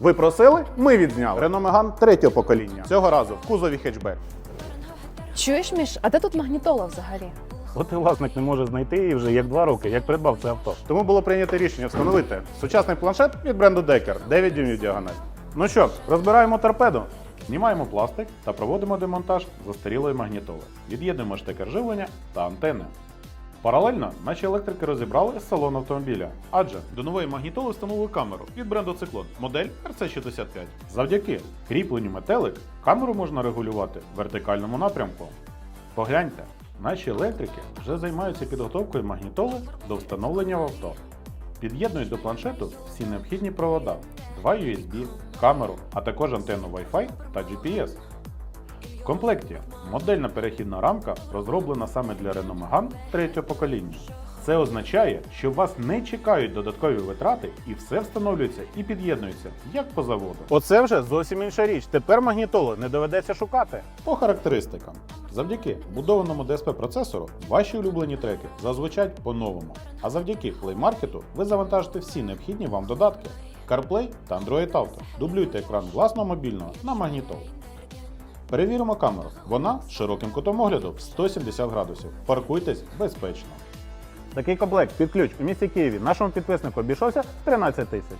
Ви просили, ми відзняли. Renault Megane третього покоління. Цього разу в кузові хетчбек. Чуєш, Міш, а де тут магнітола взагалі? От і власник не може знайти її вже як два роки, як придбав це авто. Тому було прийнято рішення встановити сучасний планшет від бренду Decker 9 дюймів діагональ. Ну що, розбираємо торпеду. Знімаємо пластик та проводимо демонтаж застарілої магнітоли. Від'єднуємо штекер живлення та антени. Паралельно наші електрики розібрали салон автомобіля, адже до нової магнітоли встановили камеру від бренду Циклон, модель RC65. Завдяки кріпленню метелик камеру можна регулювати в вертикальному напрямку. Погляньте, наші електрики вже займаються підготовкою магнітоли до встановлення в авто. Під'єднують до планшету всі необхідні провода, два USB, камеру, а також антенну Wi-Fi та GPS. В комплекті модельна перехідна рамка розроблена саме для Renault Megane третього покоління. Це означає, що вас не чекають додаткові витрати і все встановлюється і під'єднується, як по заводу. Оце вже зовсім інша річ. Тепер магнітолу не доведеться шукати. По характеристикам. Завдяки будованому DSP процесору ваші улюблені треки зазвучать по-новому. А завдяки Play Market ви завантажите всі необхідні вам додатки CarPlay та Android Auto. Дублюйте екран власного мобільного на магнітол. Перевіримо камеру. Вона з широким кутом огляду в 170 градусів. Паркуйтесь безпечно. Такий комплект під ключ у місті Києві нашому підписнику обійшовся в 13 тисяч.